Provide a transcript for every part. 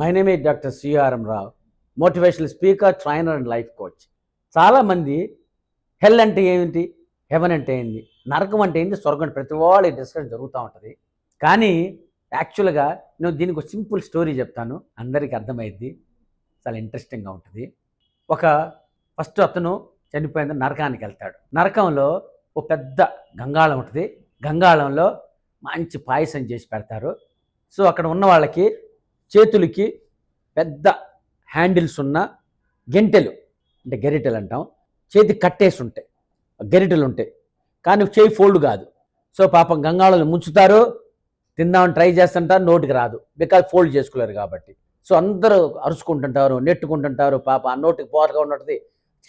My name is doctor C R M Rao motivational speaker trainer and life coach చాలామంది హెల్ అంటే ఏమిటి? Haven అంటే ఏంటి నరకం అంటే ఏంటి స్వర్గం అంటే ప్రతి వాళ్ళకి డిస్కషన్ జరుగుతూ ఉంటుంది. కానీ యాక్చువల్గా నేను దీనికి ఒక సింపుల్ స్టోరీ చెప్తాను. అందరికీ అర్థమైద్ది. చాలా ఇంట్రెస్టింగ్గా ఉంటుంది. ఒక ఫస్ట్ అతను చనిపోయిన నరకానికి వెళ్తాడు. నరకంలో ఒక పెద్ద గంగాళం ఉంటుంది. గంగాళంలో మంచి పాయసం చేసి పెడతారు. సో అక్కడ ఉన్న వాళ్ళకి చేతులకి పెద్ద హ్యాండిల్స్ ఉన్న గెంటెలు అంటే గెరిటెలు అంటాం. చేతి కట్టేసి ఉంటాయి. గెరిటెలు ఉంటాయి. కానీ చేయి ఫోల్డ్ కాదు. సో పాపం గంగాళలు ముంచుతారు తిందామని ట్రై చేస్తుంటారు నోటికి రాదు. బికాజ్ ఫోల్డ్ చేసుకోలేరు కాబట్టి. సో అందరూ అరుచుకుంటుంటారు నెట్టుకుంటుంటారు పాప ఆ నోటికి పోతగా ఉన్నది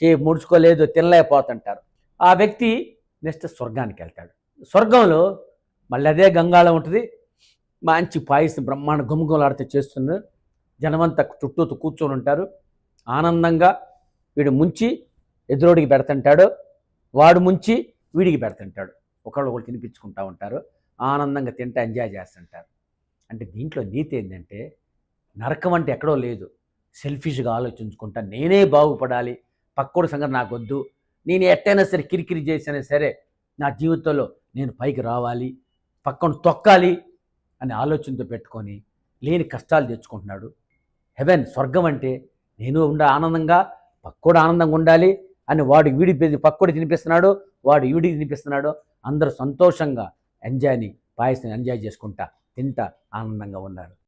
చేయి ముడుచుకోలేదు తినలేకపోతుంటారు. ఆ వ్యక్తి నెక్స్ట్ స్వర్గానికి వెళ్తాడు. స్వర్గంలో మళ్ళీ అదే గంగాళం ఉంటుంది మంచి పాయసం బ్రహ్మాండ గుమగుమలాడితే చేస్తున్నారు జనమంతా చుట్టూ కూర్చొని ఉంటారు. ఆనందంగా వీడు ముంచి ఎదురోడికి పెడుతుంటాడు. వాడు ముంచి వీడికి పెడుతుంటాడు. ఒకళ్ళు ఒకళ్ళు తినిపించుకుంటూ ఉంటారు. ఆనందంగా తింటే ఎంజాయ్ చేస్తుంటారు. అంటే దీంట్లో నీతి ఏంటంటే నరకం అంటే ఎక్కడో లేదు. సెల్ఫిష్గా ఆలోచించుకుంటా నేనే బాగుపడాలి. పక్కోడి సంగతి నాకు వద్దు నేను ఎట్టైనా సరే కిరికిరి చేసినా సరే నా జీవితంలో నేను పైకి రావాలి. పక్కన తొక్కాలి. అనే ఆలోచనతో పెట్టుకొని లేని కష్టాలు తెచ్చుకుంటున్నాడు. హెవెన్ స్వర్గం అంటే నేను ఉండ ఆనందంగా పక్కోడు ఆనందంగా ఉండాలి అని వాడు వీడి పక్కోడు తినిపిస్తున్నాడు వాడు వీడికి తినిపిస్తున్నాడు. అందరూ సంతోషంగా ఎంజాయ్ని పాయసం ఎంజాయ్ చేసుకుంటా తింటా ఆనందంగా ఉన్నారు.